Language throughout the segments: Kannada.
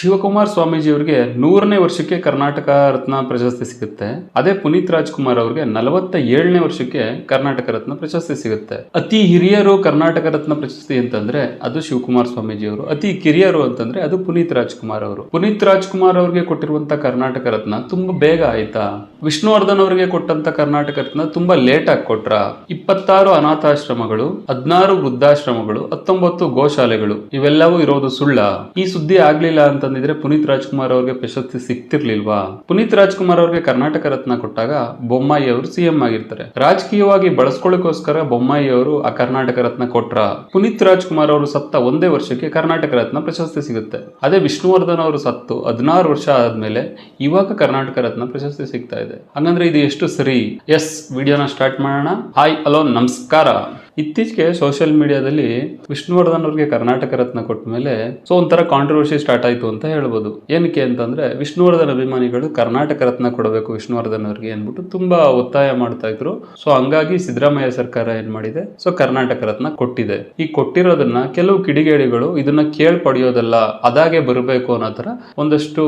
ಶಿವಕುಮಾರ್ ಸ್ವಾಮೀಜಿಯವರಿಗೆ ನೂರನೇ ವರ್ಷಕ್ಕೆ ಕರ್ನಾಟಕ ರತ್ನ ಪ್ರಶಸ್ತಿ ಸಿಗುತ್ತೆ. ಅದೇ ಪುನೀತ್ ರಾಜ್ಕುಮಾರ್ ಅವರಿಗೆ ನಲವತ್ತ ಏಳನೇ ವರ್ಷಕ್ಕೆ ಕರ್ನಾಟಕ ರತ್ನ ಪ್ರಶಸ್ತಿ ಸಿಗುತ್ತೆ. ಅತಿ ಹಿರಿಯರು ಕರ್ನಾಟಕ ರತ್ನ ಪ್ರಶಸ್ತಿ ಅಂತಂದ್ರೆ ಅದು ಶಿವಕುಮಾರ್ ಸ್ವಾಮೀಜಿ ಅವರು ಅತಿ ಕಿರಿಯರು ಅಂತಂದ್ರೆ ಅದು ಪುನೀತ್ ರಾಜ್ಕುಮಾರ್ ಅವರು. ಪುನೀತ್ ರಾಜ್ಕುಮಾರ್ ಅವರಿಗೆ ಕೊಟ್ಟಿರುವಂತ ಕರ್ನಾಟಕ ರತ್ನ ತುಂಬಾ ಬೇಗ ಆಯ್ತಾ? ವಿಷ್ಣುವರ್ಧನ್ ಅವರಿಗೆ ಕೊಟ್ಟಂತ ಕರ್ನಾಟಕ ರತ್ನ ತುಂಬಾ ಲೇಟ್ ಆಗಿ ಕೊಟ್ರ? ಇಪ್ಪತ್ತಾರು ಅನಾಥಾಶ್ರಮಗಳು, ಹದಿನಾರು ವೃದ್ಧಾಶ್ರಮಗಳು, ಹತ್ತೊಂಬತ್ತು ಗೋಶಾಲೆಗಳು, ಇವೆಲ್ಲವೂ ಇರೋದು ಸುಳ್ಳ? ಈ ಸುದ್ದಿ ಆಗ್ಲಿಲ್ಲ ಅಂತಂದಿದ್ರೆ ಪುನೀತ್ ರಾಜ್ಕುಮಾರ್ ಅವ್ರಿಗೆ ಪ್ರಶಸ್ತಿ ಸಿಕ್ತಿರ್ಲಿಲ್ವಾ ಪುನೀತ್ ರಾಜ್ಕುಮಾರ್ ಅವ್ರಿಗೆ ಕರ್ನಾಟಕ ರತ್ನ ಕೊಟ್ಟಾಗ ಬೊಮ್ಮಾಯಿ ಅವರು ಸಿಎಂ ಆಗಿರ್ತಾರೆ. ರಾಜಕೀಯವಾಗಿ ಬಳಸ್ಕೊಳ್ಳೋಕೋಸ್ಕರ ಬೊಮ್ಮಾಯಿ ಅವರು ಆ ಕರ್ನಾಟಕ ರತ್ನ ಕೊಟ್ರ. ಪುನೀತ್ ರಾಜ್ಕುಮಾರ್ ಅವರು ಸತ್ತ ಒಂದೇ ವರ್ಷಕ್ಕೆ ಕರ್ನಾಟಕ ರತ್ನ ಪ್ರಶಸ್ತಿ ಸಿಗುತ್ತೆ. ಅದೇ ವಿಷ್ಣುವರ್ಧನ್ ಅವರು ಸತ್ತು ಹದಿನಾರು ವರ್ಷ ಆದ್ಮೇಲೆ ಇವಾಗ ಕರ್ನಾಟಕ ರತ್ನ ಪ್ರಶಸ್ತಿ ಸಿಗ್ತಾ ಇದೆ. ಹಂಗಂದ್ರೆ ಇದು ಎಷ್ಟು ಸರಿ? ಎಸ್, ವಿಡಿಯೋನ ಸ್ಟಾರ್ಟ್ ಮಾಡೋಣ. ಹಾಯ್, ಹಲೋ, ನಮಸ್ಕಾರ. ಇತ್ತೀಚೆಗೆ ಸೋಷಿಯಲ್ ಮೀಡಿಯಾದಲ್ಲಿ ವಿಷ್ಣುವರ್ಧನ್ ಅವ್ರಿಗೆ ಕರ್ನಾಟಕ ರತ್ನ ಕೊಟ್ಟ ಮೇಲೆ ಸೊ ಒಂಥರ ಕಾಂಟ್ರವರ್ಸಿ ಸ್ಟಾರ್ಟ್ ಆಯ್ತು ಅಂತ ಹೇಳ್ಬೋದು. ಏನಕ್ಕೆ ಅಂತಂದ್ರೆ ವಿಷ್ಣುವರ್ಧನ್ ಅಭಿಮಾನಿಗಳು ಕರ್ನಾಟಕ ರತ್ನ ಕೊಡಬೇಕು ವಿಷ್ಣುವರ್ಧನ್ ಅವ್ರಿಗೆ ಅಂದ್ಬಿಟ್ಟು ತುಂಬಾ ಒತ್ತಾಯ ಮಾಡ್ತಾ ಇದ್ರು. ಸೊ ಹಂಗಾಗಿ ಸಿದ್ದರಾಮಯ್ಯ ಸರ್ಕಾರ ಏನ್ ಮಾಡಿದೆ? ಸೊ ಕರ್ನಾಟಕ ರತ್ನ ಕೊಟ್ಟಿದೆ. ಈ ಕೊಟ್ಟಿರೋದನ್ನ ಕೆಲವು ಕಿಡಿಗೇಡಿಗಳು ಇದನ್ನ ಕೇಳ್ ಪಡೆಯೋದಲ್ಲ ಅದಾಗೆ ಬರಬೇಕು ಅನ್ನೋ ತರ ಒಂದಷ್ಟು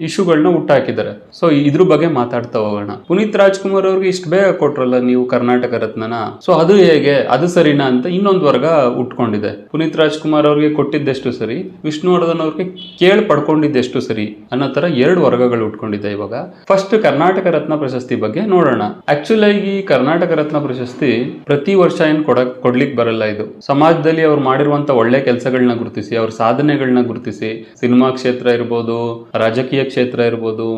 ಇಶ್ಯೂಗಳನ್ನ ಹುಟ್ಟಾಕಿದ್ದಾರೆ. ಸೊ ಇದ್ರ ಬಗ್ಗೆ ಮಾತಾಡ್ತಾ ಹೋಗೋಣ. ಪುನೀತ್ ರಾಜ್ಕುಮಾರ್ ಅವ್ರಿಗೆ ಇಷ್ಟು ಬೇಗ ಕೊಟ್ರಲ್ಲ ನೀವು ಕರ್ನಾಟಕ ರತ್ನನ? ಸೊ ಅದು ಹೇಗೆ? ಅದು ಸರಿನಾ ಅಂತ ಇನ್ನೊಂದು ವರ್ಗ ಉಟ್ಕೊಂಡಿದೆ. ಪುನೀತ್ ರಾಜ್ಕುಮಾರ್ ಅವ್ರಿಗೆ ಕೊಟ್ಟಿದ್ದೆಷ್ಟು ಸರಿ, ವಿಷ್ಣುವರ್ಧನ್ ಅವ್ರಿಗೆ ಕೇಳಿ ಪಡ್ಕೊಂಡಿದ್ದೆಷ್ಟು ಸರಿ ಅನ್ನೋ ತರ ಎರಡು ವರ್ಗಗಳು ಉಟ್ಕೊಂಡಿದೆ ಇವಾಗ. ಫಸ್ಟ್ ಕರ್ನಾಟಕ ರತ್ನ ಪ್ರಶಸ್ತಿ ಬಗ್ಗೆ ನೋಡೋಣ. ಆಕ್ಚುಲ್ ಆಗಿ ಕರ್ನಾಟಕ ರತ್ನ ಪ್ರಶಸ್ತಿ ಪ್ರತಿ ವರ್ಷ ಏನ್ ಕೊಡಕ್ ಕೊಡ್ಲಿಕ್ಕೆ ಬರಲ್ಲ ಇದು. ಸಮಾಜದಲ್ಲಿ ಅವ್ರು ಮಾಡಿರುವಂತ ಒಳ್ಳೆ ಕೆಲಸಗಳನ್ನ ಗುರುತಿಸಿ, ಅವ್ರ ಸಾಧನೆಗಳನ್ನ ಗುರುತಿಸಿ, ಸಿನಿಮಾ ಕ್ಷೇತ್ರ ಇರ್ಬೋದು, ರಾಜಕೀಯ ಕ್ಷೇತ್ರ ಇರ್ಬೋದು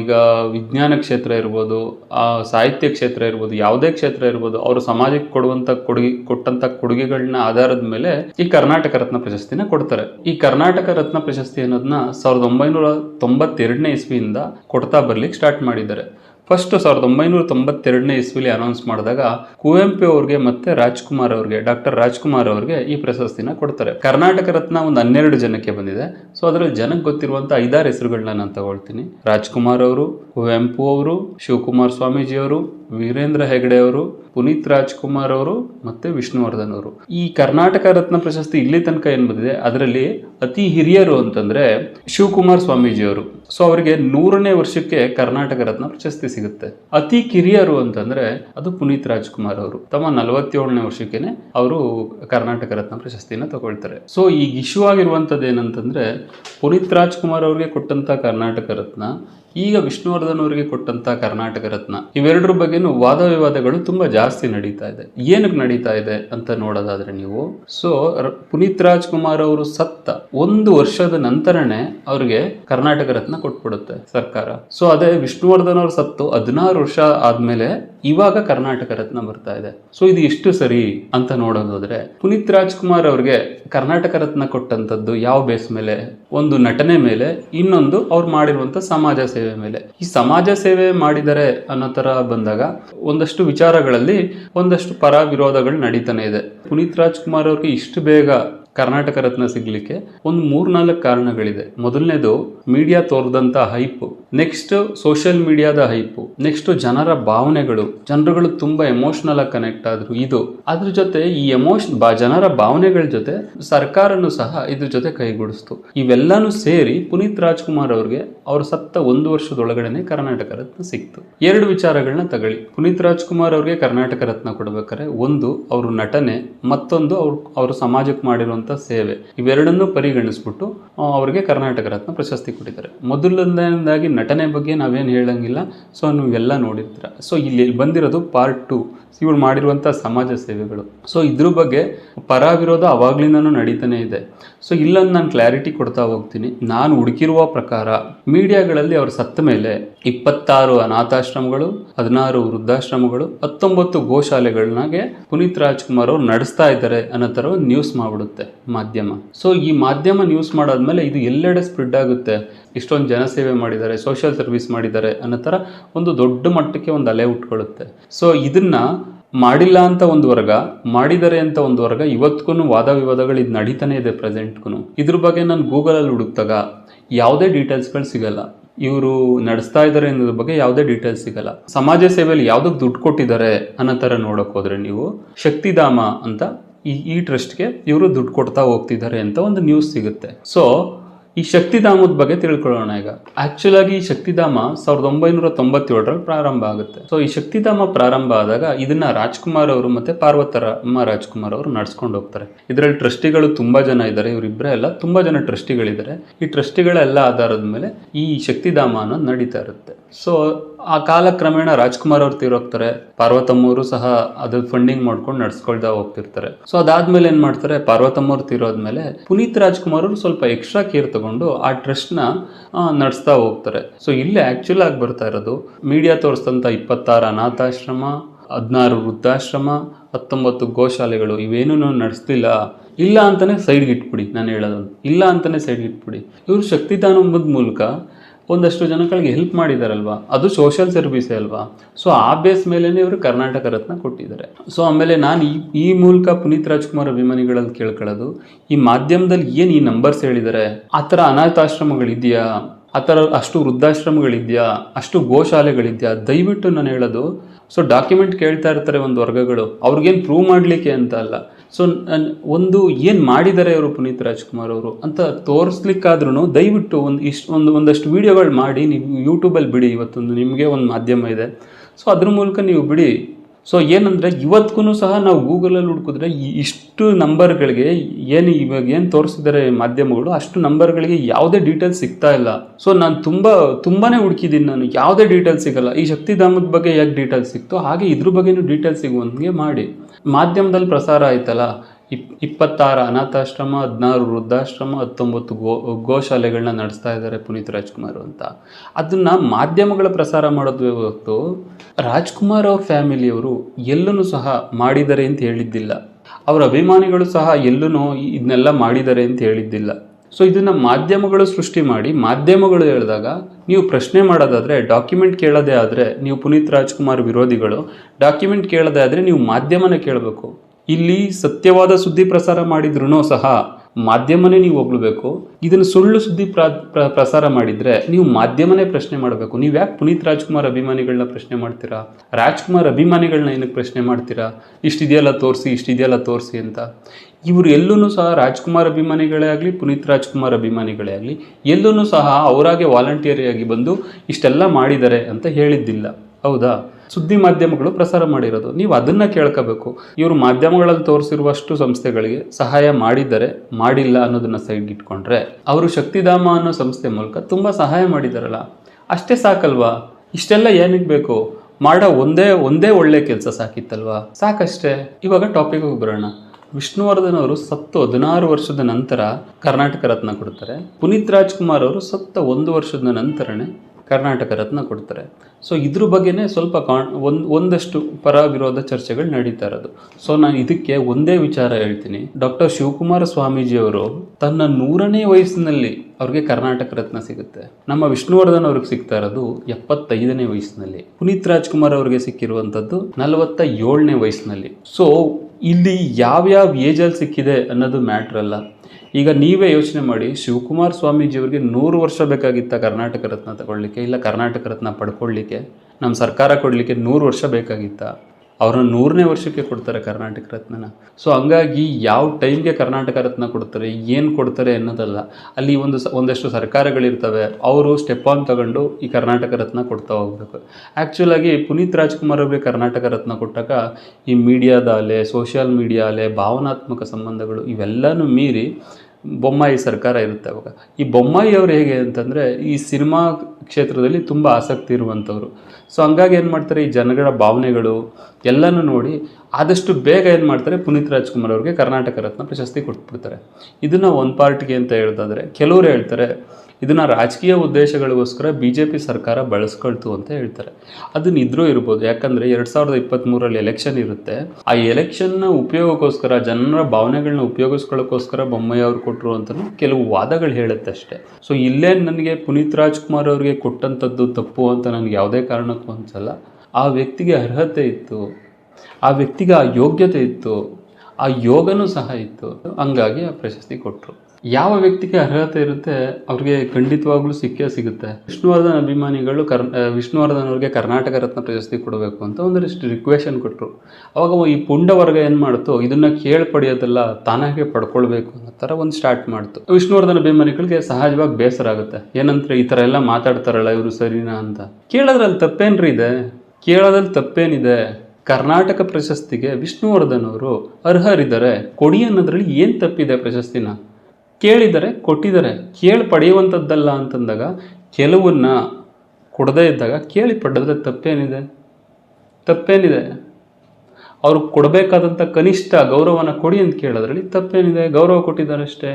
ಈಗ ವಿಜ್ಞಾನ ಕ್ಷೇತ್ರ ಇರ್ಬೋದು ಸಾಹಿತ್ಯ ಕ್ಷೇತ್ರ ಇರ್ಬೋದು, ಯಾವುದೇ ಕ್ಷೇತ್ರ ಇರ್ಬೋದು, ಅವರು ಸಮಾಜಕ್ಕೆ ಕೊಡುವಂತ ಕೊಡುಗೆ, ಕೊಟ್ಟಂತ ಕೊಡುಗೆಗಳನ್ನ ಆಧಾರದ ಮೇಲೆ ಈ ಕರ್ನಾಟಕ ರತ್ನ ಪ್ರಶಸ್ತಿನ ಕೊಡ್ತಾರೆ. ಈ ಕರ್ನಾಟಕ ರತ್ನ ಪ್ರಶಸ್ತಿ ಅನ್ನೋದನ್ನ ಸಾವಿರದ ಒಂಬೈನೂರ ತೊಂಬತ್ತೆರಡನೇ ಇಸ್ವಿಯಿಂದ ಕೊಡ್ತಾ ಬರ್ಲಿಕ್ಕೆ ಸ್ಟಾರ್ಟ್ ಮಾಡಿದ್ದಾರೆ. ಫಸ್ಟ್ ಸಾವಿರದ ಒಂಬೈನೂರ ತೊಂಬತ್ತೆರಡನೇ ಇಸ್ವಿಲಿ ಅನೌನ್ಸ್ ಮಾಡಿದಾಗ ಕುವೆಂಪು ಅವ್ರಿಗೆ ಮತ್ತೆ ರಾಜ್ಕುಮಾರ್ ಅವ್ರಿಗೆ, ಡಾಕ್ಟರ್ ರಾಜ್ಕುಮಾರ್ ಅವ್ರಿಗೆ ಈ ಪ್ರಶಸ್ತಿನ ಕೊಡ್ತಾರೆ. ಕರ್ನಾಟಕ ರತ್ನ ಒಂದು ಹನ್ನೆರಡು ಜನಕ್ಕೆ ಬಂದಿದೆ. ಸೊ ಅದರಲ್ಲಿ ಜನಕ್ಕೆ ಗೊತ್ತಿರುವಂತ ಐದಾರು ಹೆಸರುಗಳನ್ನ ನಾನು ತಗೊಳ್ತೀನಿ. ರಾಜ್ಕುಮಾರ್ ಅವರು ಕುವೆಂಪು ಅವರು, ಶಿವಕುಮಾರ್ ಸ್ವಾಮೀಜಿ ಅವರು ವೀರೇಂದ್ರ ಹೆಗಡೆ ಅವರು, ಪುನೀತ್ ರಾಜ್ಕುಮಾರ್ ಅವರು ಮತ್ತೆ ವಿಷ್ಣುವರ್ಧನ್ ಅವರು. ಈ ಕರ್ನಾಟಕ ರತ್ನ ಪ್ರಶಸ್ತಿ ಇಲ್ಲಿ ತನಕ ಏನ್ ಬಂದಿದೆ? ಅದರಲ್ಲಿ ಅತಿ ಹಿರಿಯರು ಅಂತಂದ್ರೆ ಶಿವಕುಮಾರ್ ಸ್ವಾಮೀಜಿ ಅವರು ಸೊ ಅವರಿಗೆ ನೂರನೇ ವರ್ಷಕ್ಕೆ ಕರ್ನಾಟಕ ರತ್ನ ಪ್ರಶಸ್ತಿ ಸಿಗುತ್ತೆ. ಅತಿ ಕಿರಿಯರು ಅಂತಂದ್ರೆ ಅದು ಪುನೀತ್ ರಾಜ್ಕುಮಾರ್ ಅವರು. ತಮ್ಮ ನಲವತ್ತೇಳನೇ ವರ್ಷಕ್ಕೇನೆ ಅವರು ಕರ್ನಾಟಕ ರತ್ನ ಪ್ರಶಸ್ತಿನ ತಗೊಳ್ತಾರೆ. ಸೊ ಈಗ ಇಶ್ಯೂ ಆಗಿರುವಂತದ್ದು ಏನಂತಂದ್ರೆ ಪುನೀತ್ ರಾಜ್ಕುಮಾರ್ ಅವ್ರಿಗೆ ಕೊಟ್ಟಂತ ಕರ್ನಾಟಕ ರತ್ನ. ಈಗ ವಿಷ್ಣುವರ್ಧನ್ ಅವರಿಗೆ ಕೊಟ್ಟಂತ ಕರ್ನಾಟಕ ರತ್ನ. ಇವೆರಡರ ಬಗ್ಗೆನೂ ವಾದ ವಿವಾದಗಳು ತುಂಬಾ ಜಾಸ್ತಿ ನಡೀತಾ ಇದೆ. ಏನಕ್ಕೆ ನಡೀತಾ ಇದೆ ಅಂತ ನೋಡೋದಾದ್ರೆ ನೀವು, ಸೊ ಪುನೀತ್ ರಾಜ್ಕುಮಾರ್ ಅವರು ಸತ್ತ ಒಂದು ವರ್ಷದ ನಂತರನೇ ಅವ್ರಿಗೆ ಕರ್ನಾಟಕ ರತ್ನ ಕೊಟ್ಬಿಡುತ್ತೆ ಸರ್ಕಾರ. ಸೊ, ಅದೇ ವಿಷ್ಣುವರ್ಧನ್ ಅವರು ಸತ್ತು ಹದಿನಾರು ವರ್ಷ ಆದ್ಮೇಲೆ ಇವಾಗ ಕರ್ನಾಟಕ ರತ್ನ ಬರ್ತಾ ಇದೆ. ಸೊ, ಇದು ಎಷ್ಟು ಸರಿ ಅಂತ ನೋಡೋದಾದ್ರೆ, ಪುನೀತ್ ರಾಜ್ಕುಮಾರ್ ಅವ್ರಿಗೆ ಕರ್ನಾಟಕ ರತ್ನ ಕೊಟ್ಟಂತದ್ದು ಯಾವ ಬೇಸ್ ಮೇಲೆ? ಒಂದು ನಟನೆ ಮೇಲೆ, ಇನ್ನೊಂದು ಅವ್ರು ಮಾಡಿರುವಂತ ಸಮಾಜ ಸೇವೆ ಮೇಲೆ. ಈ ಸಮಾಜ ಸೇವೆ ಮಾಡಿದರೆ ಅನ್ನೋ ತರ ಬಂದಾಗ ಒಂದಷ್ಟು ವಿಚಾರಗಳಲ್ಲಿ ಒಂದಷ್ಟು ಪರ ವಿರೋಧಗಳು ನಡೀತಾನೆ ಇದೆ. ಪುನೀತ್ ರಾಜ್ಕುಮಾರ್ ಅವ್ರಿಗೆ ಇಷ್ಟು ಬೇಗ ಕರ್ನಾಟಕ ರತ್ನ ಸಿಗ್ಲಿಕ್ಕೆ ಒಂದು ಮೂರ್ನಾಲ್ಕು ಕಾರಣಗಳಿದೆ. ಮೊದಲನೇದು ಮೀಡಿಯಾ ತೋರ್ದಂತ ಹೈಪ್ ನೆಕ್ಸ್ಟ್ ಸೋಷಿಯಲ್ ಮೀಡಿಯಾದ ಹೈಪ್ ನೆಕ್ಸ್ಟ್ ಜನರ ಭಾವನೆಗಳು. ಜನರುಗಳು ತುಂಬಾ ಎಮೋಷನಲ್ ಆಗಿ ಕನೆಕ್ಟ್ ಆದ್ರು ಇದು. ಅದ್ರ ಜೊತೆ ಈ ಎಮೋಷನ್ ಜನರ ಭಾವನೆಗಳ ಜೊತೆ ಸರ್ಕಾರನು ಸಹ ಇದ್ರ ಜೊತೆ ಕೈಗೂಡಿಸ್ತು. ಇವೆಲ್ಲಾನು ಸೇರಿ ಪುನೀತ್ ರಾಜ್ಕುಮಾರ್ ಅವ್ರಿಗೆ ಅವ್ರ ಸತ್ತ ಒಂದು ವರ್ಷದೊಳಗಡೆನೆ ಕರ್ನಾಟಕ ರತ್ನ ಸಿಕ್ತು. ಎರಡು ವಿಚಾರಗಳನ್ನ ತಗೊಳ್ಳಿ. ಪುನೀತ್ ರಾಜ್ಕುಮಾರ್ ಅವ್ರಿಗೆ ಕರ್ನಾಟಕ ರತ್ನ ಕೊಡ್ಬೇಕಾರೆ ಒಂದು, ಅವರು ನಟನೆ, ಮತ್ತೊಂದು ಅವ್ರು, ಅವ್ರ ಸಮಾಜಕ್ಕೆ ಮಾಡಿರುವಂತ ಸೇವೆ. ಇವೆರಡನ್ನೂ ಪರಿಗಣಿಸ್ಬಿಟ್ಟು ಅವರಿಗೆ ಕರ್ನಾಟಕ ರತ್ನ ಪ್ರಶಸ್ತಿ ಕೊಟ್ಟಿದ್ದಾರೆ. ಮೊದಲನೇದಾಗಿ ನಟನೆ ಬಗ್ಗೆ ನಾವೇನು ಹೇಳಂಗಿಲ್ಲ. ಸೊ, ನೀವೆಲ್ಲ ನೋಡಿರ್ತೀರ. ಸೊ, ಇಲ್ಲಿ ಬಂದಿರೋದು ಪಾರ್ಟ್ ಟು ಇವ್ರು ಮಾಡಿರುವಂಥ ಸಮಾಜ ಸೇವೆಗಳು. ಸೊ, ಇದ್ರ ಬಗ್ಗೆ ಪರ ವಿರೋಧ ಅವಾಗ್ಲಿಂದನೂ ನಡೀತಾನೆ ಇದೆ. ಸೊ, ಇಲ್ಲೊಂದು ನಾನು ಕ್ಲಾರಿಟಿ ಕೊಡ್ತಾ ಹೋಗ್ತೀನಿ. ನಾನು ಹುಡುಕಿರುವ ಪ್ರಕಾರ ಮೀಡಿಯಾಗಳಲ್ಲಿ ಅವ್ರು ಸತ್ತ ಮೇಲೆ ಇಪ್ಪತ್ತಾರು ಅನಾಥಾಶ್ರಮಗಳು, ಹದಿನಾರು ವೃದ್ಧಾಶ್ರಮಗಳು, ಹತ್ತೊಂಬತ್ತು ಗೋಶಾಲೆಗಳನ್ನಾಗೆ ಪುನೀತ್ ರಾಜ್ಕುಮಾರ್ ಅವರು ನಡೆಸ್ತಾ ಇದ್ದಾರೆ ಅನ್ನೋ ಥರ ನ್ಯೂಸ್ ಮಾಡ್ಬಿಡುತ್ತೆ ಮಾಧ್ಯಮ. ಸೊ ಈ ಮಾಧ್ಯಮ ನ್ಯೂಸ್ ಮಾಡಾದ್ಮೇಲೆ ಇದು ಎಲ್ಲೆಡೆ ಸ್ಪ್ರೆಡ್ ಆಗುತ್ತೆ. ಇಷ್ಟೊಂದು ಜನಸೇವೆ ಮಾಡಿದ್ದಾರೆ ಸೋಷಿಯಲ್ ಸರ್ವಿಸ್ ಮಾಡಿದ್ದಾರೆ ಅನ್ನೋ ಥರ ಒಂದು ದೊಡ್ಡ ಮಟ್ಟಕ್ಕೆ ಒಂದು ಅಲೆ ಉಟ್ಕೊಳ್ಳುತ್ತೆ. ಸೊ ಇದನ್ನ ಮಾಡಿಲ್ಲ ಅಂತ ಒಂದು ವರ್ಗ ಮಾಡಿದರೆ ಅಂತ ಒಂದು ವರ್ಗ ಇವತ್ತಿಗೂ ವಾದ ವಿವಾದಗಳು ಇದು ನಡೀತಾನೆ ಇದೆ ಪ್ರೆಸೆಂಟ್ಗೂ ಇದ್ರ ಬಗ್ಗೆ ನಾನು ಗೂಗಲಲ್ಲಿ ಹುಡುಕ್ದಾಗ ಯಾವುದೇ ಡೀಟೇಲ್ಸ್ಗಳು ಸಿಗಲ್ಲ. ಇವರು ನಡೆಸ್ತಾ ಇದ್ದಾರೆ ಅನ್ನೋದ್ರ ಬಗ್ಗೆ ಯಾವುದೇ ಡೀಟೇಲ್ಸ್ ಸಿಗಲ್ಲ. ಸಮಾಜ ಸೇವೆಯಲ್ಲಿ ಯಾವುದಕ್ಕೆ ದುಡ್ಡು ಕೊಟ್ಟಿದ್ದಾರೆ ಅನ್ನೋ ಥರ ನೋಡಕ್ ಹೋದ್ರೆ ನೀವು ಶಕ್ತಿಧಾಮ ಅಂತ ಈ ಈ ಟ್ರಸ್ಟ್ಗೆ ಇವರು ದುಡ್ಡು ಕೊಡ್ತಾ ಹೋಗ್ತಿದ್ದಾರೆ ಅಂತ ಒಂದು ನ್ಯೂಸ್ ಸಿಗುತ್ತೆ. ಸೊ ಈ ಶಕ್ತಿಧಾಮದ ಬಗ್ಗೆ ತಿಳ್ಕೊಳ್ಳೋಣ ಈಗ. ಆಕ್ಚುಲ್ ಆಗಿ ಈ ಶಕ್ತಿಧಾಮ ಸಾವಿರದ ಒಂಬೈನೂರ ತೊಂಬತ್ತೇಳರಲ್ಲಿ ಪ್ರಾರಂಭ ಆಗುತ್ತೆ. ಸೊ ಈ ಶಕ್ತಿಧಾಮ ಪ್ರಾರಂಭ ಆದಾಗ ಇದನ್ನ ರಾಜ್ಕುಮಾರ್ ಅವರು ಮತ್ತೆ ಪಾರ್ವತರಮ್ಮ ರಾಜ್ಕುಮಾರ್ ಅವರು ನಡ್ಸ್ಕೊಂಡು ಹೋಗ್ತಾರೆ. ಇದರಲ್ಲಿ ಟ್ರಸ್ಟಿಗಳು ತುಂಬಾ ಜನ ಇದ್ದಾರೆ. ಇವರಿಬ್ಬರೇ ಎಲ್ಲ ತುಂಬಾ ಜನ ಟ್ರಸ್ಟಿಗಳಿದ್ದಾರೆ. ಈ ಟ್ರಸ್ಟಿಗಳ ಎಲ್ಲ ಆಧಾರದ ಮೇಲೆ ಈ ಶಕ್ತಿಧಾಮ ಅನ್ನೋದು ನಡೀತಾ ಇರುತ್ತೆ. ಸೊ ಆ ಕಾಲಕ್ರಮೇಣ ರಾಜ್ಕುಮಾರ್ ಅವ್ರು ತೀರೋಗ್ತಾರೆ. ಪಾರ್ವತಮ್ಮವರು ಸಹ ಅದ್ರ ಫಂಡಿಂಗ್ ಮಾಡ್ಕೊಂಡು ನಡ್ಸ್ಕೊಳ್ತಾ ಹೋಗ್ತಿರ್ತಾರೆ. ಸೊ ಅದಾದ್ಮೇಲೆ ಏನ್ ಮಾಡ್ತಾರೆ? ಪಾರ್ವತಮ್ಮವ್ರು ತೀರೋದ್ಮೇಲೆ ಪುನೀತ್ ರಾಜ್ಕುಮಾರ್ ಅವರು ಸ್ವಲ್ಪ ಎಕ್ಸ್ಟ್ರಾ ಕೇರ್ ತಗೊಂಡು ಆ ಟ್ರಸ್ಟ್ನ ನಡೆಸ್ತಾ ಹೋಗ್ತಾರೆ. ಸೊ ಇಲ್ಲೇ ಆಕ್ಚುಲ್ ಆಗಿ ಬರ್ತಾ ಇರೋದು ಮೀಡಿಯಾ ತೋರಿಸಿದಂಥ ಇಪ್ಪತ್ತಾರು ಅನಾಥಾಶ್ರಮ, ಹದಿನಾರು ವೃದ್ಧಾಶ್ರಮ, ಹತ್ತೊಂಬತ್ತು ಗೋಶಾಲೆಗಳು, ಇವೇನೂ ನಡೆಸ್ತಿಲ್ಲ ಇಲ್ಲ ಅಂತಲೇ ಸೈಡ್ಗೆ ಇಟ್ಬಿಡಿ, ನಾನು ಹೇಳೋದು ಇಲ್ಲ ಅಂತಲೇ ಸೈಡ್ಗೆ ಇಟ್ಬಿಡಿ. ಇವರು ಶಕ್ತಿದಾನಂಬದ ಮೂಲಕ ಒಂದಷ್ಟು ಜನಗಳಿಗೆ ಹೆಲ್ಪ್ ಮಾಡಿದಾರಲ್ವ? ಅದು ಸೋಷಿಯಲ್ ಸರ್ವಿಸ್ ಅಲ್ವಾ? ಸೊ ಆ ಬೇಸ್ ಮೇಲೇ ಇವರು ಕರ್ನಾಟಕ ರತ್ನ ಕೊಟ್ಟಿದ್ದಾರೆ. ಸೊ ಆಮೇಲೆ ನಾನು ಈ ಈ ಮೂಲಕ ಪುನೀತ್ ರಾಜ್ಕುಮಾರ್ ಅಭಿಮಾನಿಗಳಲ್ಲಿ ಕೇಳ್ಕೊಳ್ಳೋದು, ಈ ಮಾಧ್ಯಮದಲ್ಲಿ ಏನು ಈ ನಂಬರ್ಸ್ ಹೇಳಿದ್ದಾರೆ ಆ ಥರ ಅನಾಥಾಶ್ರಮಗಳಿದೆಯಾ? ಆ ಥರ ಅಷ್ಟು ವೃದ್ಧಾಶ್ರಮಗಳಿದೆಯಾ? ಅಷ್ಟು ಗೋಶಾಲೆಗಳಿದೆಯಾ? ದಯವಿಟ್ಟು ನಾನು ಹೇಳೋದು ಸೊ ಡಾಕ್ಯುಮೆಂಟ್ ಕೇಳ್ತಾ ಇರ್ತಾರೆ ಒಂದು ವರ್ಗಗಳು, ಅವ್ರಿಗೇನು ಪ್ರೂವ್ ಮಾಡಲಿಕ್ಕೆ ಅಂತ ಅಲ್ಲ. ಸೊ ಒಂದು ಏನು ಮಾಡಿದ್ದಾರೆ ಅವರು ಪುನೀತ್ ರಾಜ್ಕುಮಾರ್ ಅವರು ಅಂತ ತೋರಿಸ್ಲಿಕ್ಕಾದ್ರೂ ದಯವಿಟ್ಟು ಒಂದು ಇಷ್ಟು, ಒಂದು, ಒಂದಷ್ಟು ವಿಡಿಯೋಗಳು ಮಾಡಿ ನೀವು ಯೂಟ್ಯೂಬಲ್ಲಿ ಬಿಡಿ ಇವತ್ತೊಂದು ನಿಮಗೆ ಒಂದು ಮಾಧ್ಯಮ ಇದೆ. ಸೊ ಅದ್ರ ಮೂಲಕ ನೀವು ಬಿಡಿ. ಸೊ ಏನಂದರೆ ಇವತ್ತಿಗೂ ಸಹ ನಾವು ಗೂಗಲಲ್ಲಿ ಹುಡುಕಿದ್ರೆ ಇಷ್ಟು ನಂಬರ್ಗಳಿಗೆ ಏನು ಇವಾಗ ಏನು ತೋರಿಸಿದ್ದಾರೆ ಮಾಧ್ಯಮಗಳು, ಅಷ್ಟು ನಂಬರ್ಗಳಿಗೆ ಯಾವುದೇ ಡೀಟೇಲ್ಸ್ ಸಿಗ್ತಾ ಇಲ್ಲ. ಸೊ ನಾನು ತುಂಬ ತುಂಬಾ ಹುಡುಕಿದ್ದೀನಿ ನಾನು. ಯಾವುದೇ ಡೀಟೇಲ್ಸ್ ಸಿಗಲ್ಲ. ಈ ಶಕ್ತಿಧಾಮದ ಬಗ್ಗೆ ಯಾಕೆ ಡೀಟೇಲ್ಸ್ ಸಿಕ್ತೋ ಹಾಗೆ ಇದ್ರ ಬಗ್ಗೆನೂ ಡೀಟೇಲ್ಸ್ ಸಿಗುವಂಗೆ ಮಾಡಿ. ಮಾಧ್ಯಮದಲ್ಲಿ ಪ್ರಸಾರ ಆಯ್ತಲ್ಲ ಇಪ್ ಇಪ್ಪತ್ತಾರು ಅನಾಥಾಶ್ರಮ, ಹದಿನಾರು ವೃದ್ಧಾಶ್ರಮ, ಹತ್ತೊಂಬತ್ತು ಗೋ ಗೋಶಾಲೆಗಳನ್ನ ನಡೆಸ್ತಾ ಇದ್ದಾರೆ ಪುನೀತ್ ರಾಜ್ಕುಮಾರ್ ಅಂತ. ಅದನ್ನ ಮಾಧ್ಯಮಗಳ ಪ್ರಸಾರ ಮಾಡೋದು ಹೊತ್ತು ರಾಜ್ಕುಮಾರ್ ಅವ್ರ ಫ್ಯಾಮಿಲಿಯವರು ಎಲ್ಲೂ ಸಹ ಮಾಡಿದ್ದಾರೆ ಅಂತ ಹೇಳಿದ್ದಿಲ್ಲ. ಅವರ ಅಭಿಮಾನಿಗಳು ಸಹ ಎಲ್ಲೂ ಇದನ್ನೆಲ್ಲ ಮಾಡಿದ್ದಾರೆ ಅಂತ ಹೇಳಿದ್ದಿಲ್ಲ. ಸೊ ಇದನ್ನ ಮಾಧ್ಯಮಗಳು ಸೃಷ್ಟಿ ಮಾಡಿ, ಮಾಧ್ಯಮಗಳು ಹೇಳಿದಾಗ ನೀವು ಪ್ರಶ್ನೆ ಮಾಡೋದಾದ್ರೆ ಡಾಕ್ಯುಮೆಂಟ್ ಕೇಳೋದೇ ಆದರೆ ನೀವು ಪುನೀತ್ ರಾಜ್ಕುಮಾರ್ ವಿರೋಧಿಗಳು ಡಾಕ್ಯುಮೆಂಟ್ ಕೇಳೋದೇ ಆದರೆ ನೀವು ಮಾಧ್ಯಮನ ಕೇಳಬೇಕು. ಇಲ್ಲಿ ಸತ್ಯವಾದ ಸುದ್ದಿ ಪ್ರಸಾರ ಮಾಡಿದ್ರೂ ಸಹ ಮಾಧ್ಯಮನೇ ನೀವು ಹೋಗ್ಲಬೇಕು. ಇದನ್ನು ಸುಳ್ಳು ಸುದ್ದಿ ಪ್ರ, ಪ್ರ- ಪ್ರಸಾರ ಮಾಡಿದ್ರೆ ನೀವು ಮಾಧ್ಯಮನೇ ಪ್ರಶ್ನೆ ಮಾಡಬೇಕು. ನೀವು ಯಾಕೆ ಪುನೀತ್ ರಾಜ್ಕುಮಾರ್ ಅಭಿಮಾನಿಗಳನ್ನ ಪ್ರಶ್ನೆ ಮಾಡ್ತೀರಾ? ರಾಜ್ಕುಮಾರ್ ಅಭಿಮಾನಿಗಳನ್ನ ಏನಕ್ಕೆ ಪ್ರಶ್ನೆ ಮಾಡ್ತೀರಾ? ಇಷ್ಟಿದೆಯಲ್ಲ ತೋರಿಸಿ ಇಷ್ಟಿದೆಯಲ್ಲ ತೋರಿಸಿ ಅಂತ. ಇವರು ಎಲ್ಲೂ ಸಹ ರಾಜ್ಕುಮಾರ್ ಅಭಿಮಾನಿಗಳೇ ಆಗಲಿ, ಪುನೀತ್ ರಾಜ್ಕುಮಾರ್ ಅಭಿಮಾನಿಗಳೇ ಆಗಲಿ ಎಲ್ಲೂ ಸಹ ಅವರಾಗೆ ವಾಲಂಟಿಯರಿಯಾಗಿ ಬಂದು ಇಷ್ಟೆಲ್ಲ ಮಾಡಿದ್ದಾರೆ ಅಂತ ಹೇಳಿದ್ದಿಲ್ಲ. ಹೌದಾ? ಸುದ್ದಿ ಮಾಧ್ಯಮಗಳು ಪ್ರಸಾರ ಮಾಡಿರೋದು. ನೀವು ಅದನ್ನ ಕೇಳ್ಕೋಬೇಕು. ಇವರು ಮಾಧ್ಯಮಗಳಲ್ಲಿ ತೋರಿಸಿರುವಷ್ಟು ಸಂಸ್ಥೆಗಳಿಗೆ ಸಹಾಯ ಮಾಡಿದ್ದಾರೆ ಮಾಡಿಲ್ಲ ಅನ್ನೋದನ್ನ ಸೈಡ್ಗಿಟ್ಕೊಂಡ್ರೆ ಅವರು ಶಕ್ತಿಧಾಮ ಅನ್ನೋ ಸಂಸ್ಥೆ ಮೂಲಕ ತುಂಬ ಸಹಾಯ ಮಾಡಿದಾರಲ್ಲ. ಅಷ್ಟೇ ಸಾಕಲ್ವಾ? ಇಷ್ಟೆಲ್ಲ ಏನಕ್ಕೆ ಬೇಕು? ಮಾಡೋ ಒಂದೇ ಒಂದೇ ಒಳ್ಳೆ ಕೆಲಸ ಸಾಕಿತ್ತಲ್ವಾ? ಸಾಕಷ್ಟೇ. ಇವಾಗ ಟಾಪಿಕ್ ಬರೋಣ. ವಿಷ್ಣುವರ್ಧನ್ ಅವರು ಸತ್ತು ಹದಿನಾರು ವರ್ಷದ ನಂತರ ಕರ್ನಾಟಕ ರತ್ನ ಕೊಡ್ತಾರೆ. ಪುನೀತ್ ರಾಜ್ಕುಮಾರ್ ಅವರು ಸತ್ತ ಒಂದು ವರ್ಷದ ನಂತರನೇ ಕರ್ನಾಟಕ ರತ್ನ ಕೊಡ್ತಾರೆ. ಸೊ ಇದ್ರ ಬಗ್ಗೆನೇ ಸ್ವಲ್ಪ ಒಂದು, ಒಂದಷ್ಟು ಪರ ವಿರೋಧ ಚರ್ಚೆಗಳು ನಡೀತಾ ಇರೋದು. ಸೊ ನಾನು ಇದಕ್ಕೆ ಒಂದೇ ವಿಚಾರ ಹೇಳ್ತೀನಿ. ಡಾಕ್ಟರ್ ಶಿವಕುಮಾರ ಸ್ವಾಮೀಜಿ ಅವರು ತನ್ನ ನೂರನೇ ವಯಸ್ಸಿನಲ್ಲಿ ಅವ್ರಿಗೆ ಕರ್ನಾಟಕ ರತ್ನ ಸಿಗುತ್ತೆ. ನಮ್ಮ ವಿಷ್ಣುವರ್ಧನ್ ಅವ್ರಿಗೆ ಸಿಗ್ತಾ ಇರೋದು ಎಪ್ಪತ್ತೈದನೇ ವಯಸ್ಸಿನಲ್ಲಿ. ಪುನೀತ್ ರಾಜ್ಕುಮಾರ್ ಅವ್ರಿಗೆ ಸಿಕ್ಕಿರುವಂಥದ್ದು ನಲವತ್ತ ಏಳನೇ ವಯಸ್ಸಿನಲ್ಲಿ. ಸೊ ಇಲ್ಲಿ ಯಾವ್ಯಾವ ಏಜಲ್ಲಿ ಸಿಕ್ಕಿದೆ ಅನ್ನೋದು ಮ್ಯಾಟ್ರ್ ಅಲ್ಲ. ಈಗ ನೀವೇ ಯೋಚನೆ ಮಾಡಿ, ಶಿವಕುಮಾರ್ ಸ್ವಾಮೀಜಿಯವರಿಗೆ ನೂರು ವರ್ಷ ಬೇಕಾಗಿತ್ತ ಕರ್ನಾಟಕ ರತ್ನ ತಗೊಳ್ಳಿಕ್ಕೆ, ಇಲ್ಲ ಕರ್ನಾಟಕ ರತ್ನ ಪಡ್ಕೊಳ್ಳಿಕ್ಕೆ ನಮ್ಮ ಸರ್ಕಾರ ಕೊಡಲಿಕ್ಕೆ ನೂರು ವರ್ಷ ಬೇಕಾಗಿತ್ತ? ಅವ್ರನ್ನ ನೂರನೇ ವರ್ಷಕ್ಕೆ ಕೊಡ್ತಾರೆ ಕರ್ನಾಟಕ ರತ್ನನ. ಸೊ ಹಂಗಾಗಿ ಯಾವ ಟೈಮ್ಗೆ ಕರ್ನಾಟಕ ರತ್ನ ಕೊಡ್ತಾರೆ, ಏನು ಕೊಡ್ತಾರೆ ಅನ್ನೋದಲ್ಲ. ಅಲ್ಲಿ ಒಂದು ಒಂದಷ್ಟು ಸರ್ಕಾರಗಳಿರ್ತವೆ, ಅವರು ಸ್ಟೆಪ್ ಆನ್ ತಗೊಂಡು ಈ ಕರ್ನಾಟಕ ರತ್ನ ಕೊಡ್ತಾ ಹೋಗ್ಬೇಕು. ಆ್ಯಕ್ಚುಲಾಗಿ ಪುನೀತ್ ರಾಜ್ಕುಮಾರ್ ಅವರಿಗೆ ಕರ್ನಾಟಕ ರತ್ನ ಕೊಟ್ಟಾಗ ಈ ಮೀಡಿಯಾದ ಅಲೆ ಸೋಷಿಯಲ್ ಮೀಡಿಯಾ ಅಲೆ, ಭಾವನಾತ್ಮಕ ಸಂಬಂಧಗಳು ಇವೆಲ್ಲನೂ ಮೀರಿ ಬೊಮ್ಮಾಯಿ ಸರ್ಕಾರ ಇರುತ್ತೆ ಅವಾಗ. ಈ ಬೊಮ್ಮಾಯಿ ಅವ್ರು ಹೇಗೆ ಅಂತಂದರೆ, ಈ ಸಿನಿಮಾ ಕ್ಷೇತ್ರದಲ್ಲಿ ತುಂಬ ಆಸಕ್ತಿ ಇರುವಂಥವ್ರು. ಸೊ ಹಂಗಾಗಿ ಏನು ಮಾಡ್ತಾರೆ, ಈ ಜನಗಳ ಭಾವನೆಗಳು ಎಲ್ಲನೂ ನೋಡಿ ಆದಷ್ಟು ಬೇಗ ಏನು ಮಾಡ್ತಾರೆ, ಪುನೀತ್ ರಾಜ್ಕುಮಾರ್ ಅವ್ರಿಗೆ ಕರ್ನಾಟಕ ರತ್ನ ಪ್ರಶಸ್ತಿ ಕೊಟ್ಬಿಡ್ತಾರೆ. ಇದನ್ನು ಒಂದು ಪಾರ್ಟಿಗೆ ಅಂತ ಹೇಳ್ದಾದ್ರೆ, ಕೆಲವರು ಹೇಳ್ತಾರೆ ಇದನ್ನು ರಾಜಕೀಯ ಉದ್ದೇಶಗಳಿಗೋಸ್ಕರ ಬಿ ಜೆ ಪಿ ಸರ್ಕಾರ ಬಳಸ್ಕೊಳ್ತು ಅಂತ ಹೇಳ್ತಾರೆ. ಅದನ್ನ ಇದ್ರೂ ಇರ್ಬೋದು. ಯಾಕಂದರೆ ಎರಡು ಸಾವಿರದ ಇಪ್ಪತ್ತ್ಮೂರಲ್ಲಿ ಎಲೆಕ್ಷನ್ ಇರುತ್ತೆ. ಆ ಎಲೆಕ್ಷನ್ನ ಉಪಯೋಗಕ್ಕೋಸ್ಕರ, ಜನರ ಭಾವನೆಗಳನ್ನ ಉಪಯೋಗಿಸ್ಕೊಳ್ಳೋಕ್ಕೋಸ್ಕರ ಬೊಮ್ಮಯ್ಯ ಅವರು ಕೊಟ್ಟರು ಅಂತಲೂ ಕೆಲವು ವಾದಗಳು ಹೇಳುತ್ತೆ ಅಷ್ಟೇ. ಸೊ ಇಲ್ಲೇ ನನಗೆ ಪುನೀತ್ ರಾಜ್ಕುಮಾರ್ ಅವರಿಗೆ ಕೊಟ್ಟಂಥದ್ದು ತಪ್ಪು ಅಂತ ನನಗೆ ಯಾವುದೇ ಕಾರಣಕ್ಕೂ ಅನ್ಸಲ್ಲ. ಆ ವ್ಯಕ್ತಿಗೆ ಅರ್ಹತೆ ಇತ್ತು. ಆ ವ್ಯಕ್ತಿಗೆ ಆ ಯೋಗ್ಯತೆ ಇತ್ತು. ಆ ಯೋಗನೂ ಸಹ ಇತ್ತು. ಹಂಗಾಗಿ ಆ ಪ್ರಶಸ್ತಿ ಕೊಟ್ಟರು ಯಾವ ವ್ಯಕ್ತಿಗೆ ಅರ್ಹತೆ ಇರುತ್ತೆ, ಅವ್ರಿಗೆ ಖಂಡಿತವಾಗ್ಲೂ ಸಿಕ್ಕೇ ಸಿಗುತ್ತೆ. ವಿಷ್ಣುವರ್ಧನ್ ಅಭಿಮಾನಿಗಳು ಕರ್ ವಿಷ್ಣುವರ್ಧನ್ ಅವ್ರಿಗೆ ಕರ್ನಾಟಕ ರತ್ನ ಪ್ರಶಸ್ತಿ ಕೊಡಬೇಕು ಅಂತ ಒಂದಷ್ಟು ರಿಕ್ವೆಷನ್ ಕೊಟ್ಟರು ಅವಾಗ ಈ ಪುಂಡ ವರ್ಗ ಏನು ಮಾಡ್ತು, ಇದನ್ನು ಕೇಳಿ ಪಡೆಯೋದಲ್ಲ ತಾನಾಗೆ ಪಡ್ಕೊಳ್ಬೇಕು ಅನ್ನೋ ಥರ ಒಂದು ಸ್ಟಾರ್ಟ್ ಮಾಡ್ತು. ವಿಷ್ಣುವರ್ಧನ್ ಅಭಿಮಾನಿಗಳಿಗೆ ಸಹಜವಾಗಿ ಬೇಸರ ಆಗುತ್ತೆ. ಏನಂದ್ರೆ ಈ ಥರ ಎಲ್ಲ ಮಾತಾಡ್ತಾರಲ್ಲ ಇವರು ಸರಿನಾ ಅಂತ. ಕೇಳೋದ್ರಲ್ಲಿ ತಪ್ಪೇನ್ರಿ ಇದೆ? ಕೇಳೋದ್ರಲ್ಲಿ ತಪ್ಪೇನಿದೆ? ಕರ್ನಾಟಕ ಪ್ರಶಸ್ತಿಗೆ ವಿಷ್ಣುವರ್ಧನ್ ಅವರು ಅರ್ಹರಿದ್ದಾರೆ. ಕೊಡಿ ಅನ್ನೋದ್ರಲ್ಲಿ ಏನು ತಪ್ಪಿದೆ ಪ್ರಶಸ್ತಿನ? ಕೇಳಿದರೆ ಕೊಟ್ಟಿದ್ದಾರೆ ಕೇಳಿ ಪಡೆಯುವಂಥದ್ದಲ್ಲ ಅಂತಂದಾಗ ಕೆಲವನ್ನ ಕೊಡದೇ ಇದ್ದಾಗ ಕೇಳಿ ಪಡೆದ್ರೆ ತಪ್ಪೇನಿದೆ? ತಪ್ಪೇನಿದೆ? ಅವ್ರು ಕೊಡಬೇಕಾದಂಥ ಕನಿಷ್ಠ ಗೌರವನ ಕೊಡಿ ಅಂತ ಕೇಳೋದ್ರಲ್ಲಿ ತಪ್ಪೇನಿದೆ. ಗೌರವ ಕೊಟ್ಟಿದ್ದಾರೆ ಅಷ್ಟೇ.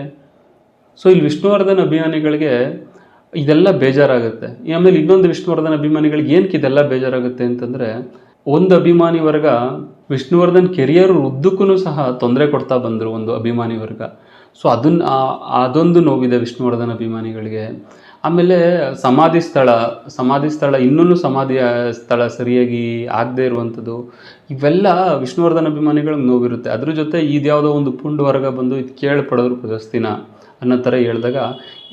ಸೊ ಇಲ್ಲಿ ವಿಷ್ಣುವರ್ಧನ್ ಅಭಿಮಾನಿಗಳಿಗೆ ಇದೆಲ್ಲ ಬೇಜಾರಾಗುತ್ತೆ. ಆಮೇಲೆ ಇನ್ನೊಂದು ವಿಷ್ಣುವರ್ಧನ್ ಅಭಿಮಾನಿಗಳಿಗೆ ಏನಕ್ಕೆ ಇದೆಲ್ಲ ಬೇಜಾರಾಗುತ್ತೆ ಅಂತಂದರೆ, ಒಂದು ಅಭಿಮಾನಿ ವರ್ಗ ವಿಷ್ಣುವರ್ಧನ್ ಕೆರಿಯರ್ ಉದ್ದಕ್ಕೂ ಸಹ ತೊಂದರೆ ಕೊಡ್ತಾ ಬಂದರು ಒಂದು ಅಭಿಮಾನಿ ವರ್ಗ. ಸೊ ಅದನ್ನ ಅದೊಂದು ನೋವಿದೆ ವಿಷ್ಣುವರ್ಧನ ಅಭಿಮಾನಿಗಳಿಗೆ. ಆಮೇಲೆ ಸಮಾಧಿ ಸ್ಥಳ ಸಮಾಧಿ ಸ್ಥಳ ಇನ್ನೂ ಸಮಾಧಿ ಸ್ಥಳ ಸರಿಯಾಗಿ ಆಗದೇ ಇರುವಂಥದ್ದು, ಇವೆಲ್ಲ ವಿಷ್ಣುವರ್ಧನ ಅಭಿಮಾನಿಗಳಿಗೆ ನೋವಿರುತ್ತೆ. ಅದ್ರ ಜೊತೆ ಇದ್ಯಾವುದೋ ಒಂದು ಪುಂಡ್ ವರ್ಗ ಬಂದು ಇದು ಕೇಳಿ ಪಡೆದ್ರು ಪ್ರಶಸ್ತಿನ ಅನ್ನೋ ಥರ ಹೇಳಿದಾಗ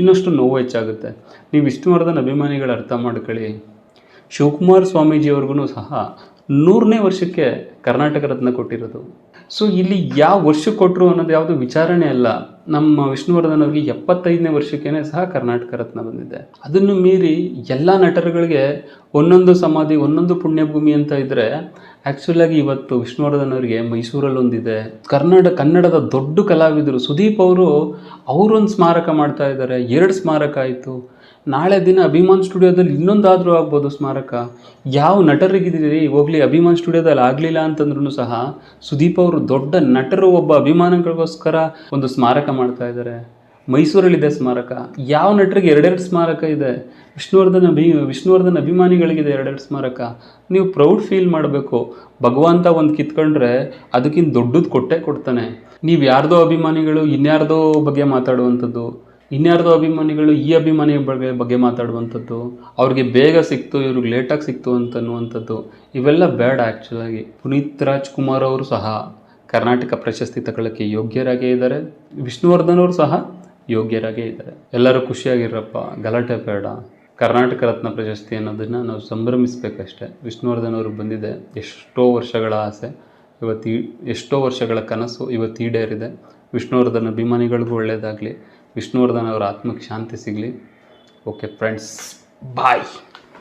ಇನ್ನಷ್ಟು ನೋವು ಹೆಚ್ಚಾಗುತ್ತೆ. ನೀವು ವಿಷ್ಣುವರ್ಧನ್ ಅಭಿಮಾನಿಗಳು ಅರ್ಥ ಮಾಡ್ಕೊಳ್ಳಿ. ಶಿವಕುಮಾರ್ ಸ್ವಾಮೀಜಿಯವ್ರಿಗೂ ಸಹ ನೂರನೇ ವರ್ಷಕ್ಕೆ ಕರ್ನಾಟಕ ರತ್ನ ಕೊಟ್ಟಿರೋದು. ಸೊ ಇಲ್ಲಿ ಯಾವ ವರ್ಷ ಕೊಟ್ಟರು ಅನ್ನೋದು ಯಾವುದು ವಿಚಾರಣೆ ಅಲ್ಲ. ನಮ್ಮ ವಿಷ್ಣುವರ್ಧನ್ ಅವರಿಗೆ ಎಪ್ಪತ್ತೈದನೇ ವರ್ಷಕ್ಕೇನೆ ಸಹ ಕರ್ನಾಟಕ ರತ್ನ ಬಂದಿದೆ. ಅದನ್ನು ಮೀರಿ ಎಲ್ಲ ನಟರುಗಳಿಗೆ ಒಂದೊಂದು ಸಮಾಧಿ, ಒಂದೊಂದು ಪುಣ್ಯಭೂಮಿ ಅಂತ ಇದ್ದರೆ ಆ್ಯಕ್ಚುಲಾಗಿ ಇವತ್ತು ವಿಷ್ಣುವರ್ಧನ್ ಅವರಿಗೆ ಮೈಸೂರಲ್ಲಿ ಒಂದಿದೆ ಕನ್ನಡ ಕನ್ನಡದ ದೊಡ್ಡ ಕಲಾವಿದರು ಸುದೀಪ್ ಅವರು, ಅವರೊಂದು ಸ್ಮಾರಕ ಮಾಡ್ತಾ ಇದ್ದಾರೆ. ಎರಡು ಸ್ಮಾರಕ ಆಯಿತು. ನಾಳೆ ದಿನ ಅಭಿಮಾನ್ ಸ್ಟುಡಿಯೋದಲ್ಲಿ ಇನ್ನೊಂದಾದರೂ ಆಗ್ಬೋದು ಸ್ಮಾರಕ. ಯಾವ ನಟರಿಗಿದ್ದೀರಿ? ಹೋಗ್ಲಿ, ಅಭಿಮಾನ್ ಸ್ಟುಡಿಯೋದಲ್ಲಿ ಆಗಲಿಲ್ಲ ಅಂತಂದ್ರೂ ಸಹ ಸುದೀಪ್ ಅವರು ದೊಡ್ಡ ನಟರು ಒಬ್ಬ ಅಭಿಮಾನಗಳಿಗೋಸ್ಕರ ಒಂದು ಸ್ಮಾರಕ ಮಾಡ್ತಾ ಇದ್ದಾರೆ. ಮೈಸೂರಲ್ಲಿದೆ ಸ್ಮಾರಕ. ಯಾವ ನಟರಿಗೆ ಎರಡೆರಡು ಸ್ಮಾರಕ ಇದೆ? ವಿಷ್ಣುವರ್ಧನ್ ಅಭಿ, ವಿಷ್ಣುವರ್ಧನ್ ಅಭಿಮಾನಿಗಳಿಗಿದೆ ಎರಡೆರಡು ಸ್ಮಾರಕ. ನೀವು ಪ್ರೌಡ್ ಫೀಲ್ ಮಾಡಬೇಕು. ಭಗವಂತ ಒಂದು ಕಿತ್ಕೊಂಡ್ರೆ ಅದಕ್ಕಿಂತ ದೊಡ್ಡದು ಕೊಟ್ಟೆ ಕೊಡ್ತಾನೆ. ನೀವು ಯಾರ್ದೋ ಅಭಿಮಾನಿಗಳು ಇನ್ಯಾರ್ದೋ ಬಗ್ಗೆ ಮಾತಾಡುವಂಥದ್ದು. ಇನ್ಯಾರ್ದೋ ಅಭಿಮಾನಿಗಳು ಈ ಅಭಿಮಾನಿ ಬಗ್ಗೆ ಬಗ್ಗೆ ಮಾತಾಡುವಂಥದ್ದು, ಅವ್ರಿಗೆ ಬೇಗ ಸಿಕ್ತು, ಇವ್ರಿಗೆ ಲೇಟಾಗಿ ಸಿಕ್ತು ಅಂತ ಅನ್ನುವಂಥದ್ದು, ಇವೆಲ್ಲ ಬೇಡ ಆ್ಯಕ್ಚುಲಾಗಿ ಪುನೀತ್ ರಾಜ್ಕುಮಾರ್ ಅವರು ಸಹ ಕರ್ನಾಟಕ ಪ್ರಶಸ್ತಿ ತಗೊಳ್ಳೋಕ್ಕೆ ಯೋಗ್ಯರಾಗೇ ಇದ್ದಾರೆ ವಿಷ್ಣುವರ್ಧನ್ ಅವರು ಸಹ ಯೋಗ್ಯರಾಗೇ ಇದ್ದಾರೆ ಎಲ್ಲರೂ ಖುಷಿಯಾಗಿರಪ್ಪ ಗಲಾಟೆ ಬೇಡ. ಕರ್ನಾಟಕ ರತ್ನ ಪ್ರಶಸ್ತಿ ಅನ್ನೋದನ್ನು ನಾವು ಸಂಭ್ರಮಿಸ್ಬೇಕಷ್ಟೆ. ವಿಷ್ಣುವರ್ಧನ್ ಅವರು ಬಂದಿದೆ, ಎಷ್ಟೋ ವರ್ಷಗಳ ಆಸೆ, ಇವತ್ತು ಎಷ್ಟೋ ವರ್ಷಗಳ ಕನಸು ಇವತ್ತು ಈಡೇರಿದೆ. ವಿಷ್ಣುವರ್ಧನ್ ಅಭಿಮಾನಿಗಳಿಗೂ ಒಳ್ಳೆಯದಾಗಲಿ ವಿಷ್ಣುವರ್ಧನ್ ಅವರ ಆತ್ಮಕ್ಕೆ ಶಾಂತಿ ಸಿಗಲಿ. Okay friends bye